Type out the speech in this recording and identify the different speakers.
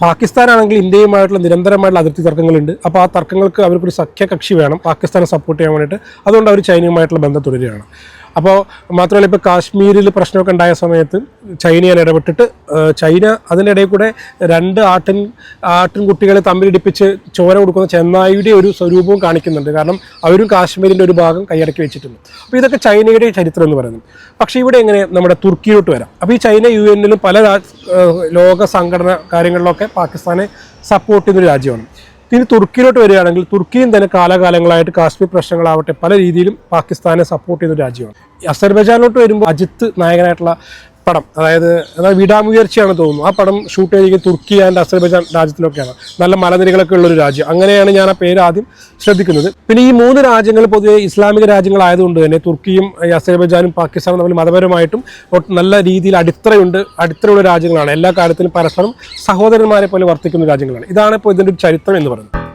Speaker 1: പാകിസ്ഥാനാണെങ്കിൽ ഇന്ത്യയുമായിട്ടുള്ള നിരന്തരമായിട്ടുള്ള അതിർത്തി തർക്കങ്ങളുണ്ട്. അപ്പോൾ ആ തർക്കങ്ങൾക്ക് അവർക്കൊരു സഖ്യകക്ഷി വേണം. പാകിസ്ഥാനെ സപ്പോർട്ട് ചെയ്യാൻ വേണ്ടിയിട്ട്. അതുകൊണ്ട് അവർ ചൈനയുമായിട്ടുള്ള ബന്ധം തുടരുകയാണ്. അപ്പോൾ മാത്രമല്ല ഇപ്പോൾ കാശ്മീരിൽ പ്രശ്നമൊക്കെ ഉണ്ടായ സമയത്ത് ചൈനയാണ് ഇടപെട്ടിട്ട് ചൈന അതിന്റെ ഇടയിൽ കൂടെ രണ്ട് ആട്ടിൻ ആട്ടിൻകുട്ടികളെ തമ്മിലിടിപ്പിച്ച് ചോര കൊടുക്കുന്ന ചെന്നായിയുടെ ഒരു സ്വരൂപവും കാണിക്കുന്നുണ്ട്. കാരണം അവരും കാശ്മീരിന്റെ ഒരു ഭാഗം കൈയടക്കി വെച്ചിട്ടുണ്ട്. അപ്പോൾ ഇതൊക്കെ ചൈനയുടെ ചരിത്രം എന്ന് പറയുന്നത്. പക്ഷേ ഇവിടെ എങ്ങനെ നമ്മുടെ തുർക്കിയിലോട്ട് വരാം. അപ്പോൾ ഈ ചൈന യു എന്നിലും പല ലോക സംഘടന കാര്യങ്ങളിലൊക്കെ പാകിസ്ഥാനെ സപ്പോർട്ട് ചെയ്യുന്ന ഒരു രാജ്യമാണ്. ഇനി തുർക്കിയിലോട്ട് വരികയാണെങ്കിൽ തുർക്കിയും തന്നെ കാലകാലങ്ങളായിട്ട് കാശ്മീർ പ്രശ്നങ്ങളാവട്ടെ പല രീതിയിലും പാകിസ്ഥാനെ സപ്പോർട്ട് ചെയ്യുന്ന രാജ്യമാണ്. അസർബൈജാനിലോട്ട് വരുമ്പോൾ അജിത്ത് നായകനായിട്ടുള്ള പടം അതായത് അതായത് വിടാമുയർച്ചയാണ് തോന്നുന്നു. ആ പടം ഷൂട്ട് ചെയ്തിരിക്കുന്നത് തുർക്കി ആൻഡ് അസർബൈജാൻ രാജ്യത്തിലൊക്കെയാണ്. നല്ല മലനിരകളൊക്കെ ഉള്ള ഒരു രാജ്യം. അങ്ങനെയാണ് ഞാൻ ആ പേര് ആദ്യം ശ്രദ്ധിക്കുന്നത്. പിന്നെ ഈ മൂന്ന് രാജ്യങ്ങൾ പൊതുവെ ഇസ്ലാമിക രാജ്യങ്ങളായതുകൊണ്ട് തന്നെ തുർക്കിയും അസർബൈജാനും പാകിസ്ഥാനും തമ്മിൽ മതപരമായിട്ടും നല്ല രീതിയിൽ അടിത്തറയുണ്ട്. അടിത്തറയുള്ള രാജ്യങ്ങളാണ്. എല്ലാ കാര്യത്തിലും പരസ്പരം സഹോദരന്മാരെ പോലെ വർത്തിക്കുന്ന രാജ്യങ്ങളാണ്. ഇതാണ് ഇപ്പോൾ ഇതിന്റെ ഒരു ചരിത്രം എന്ന് പറയുന്നത്.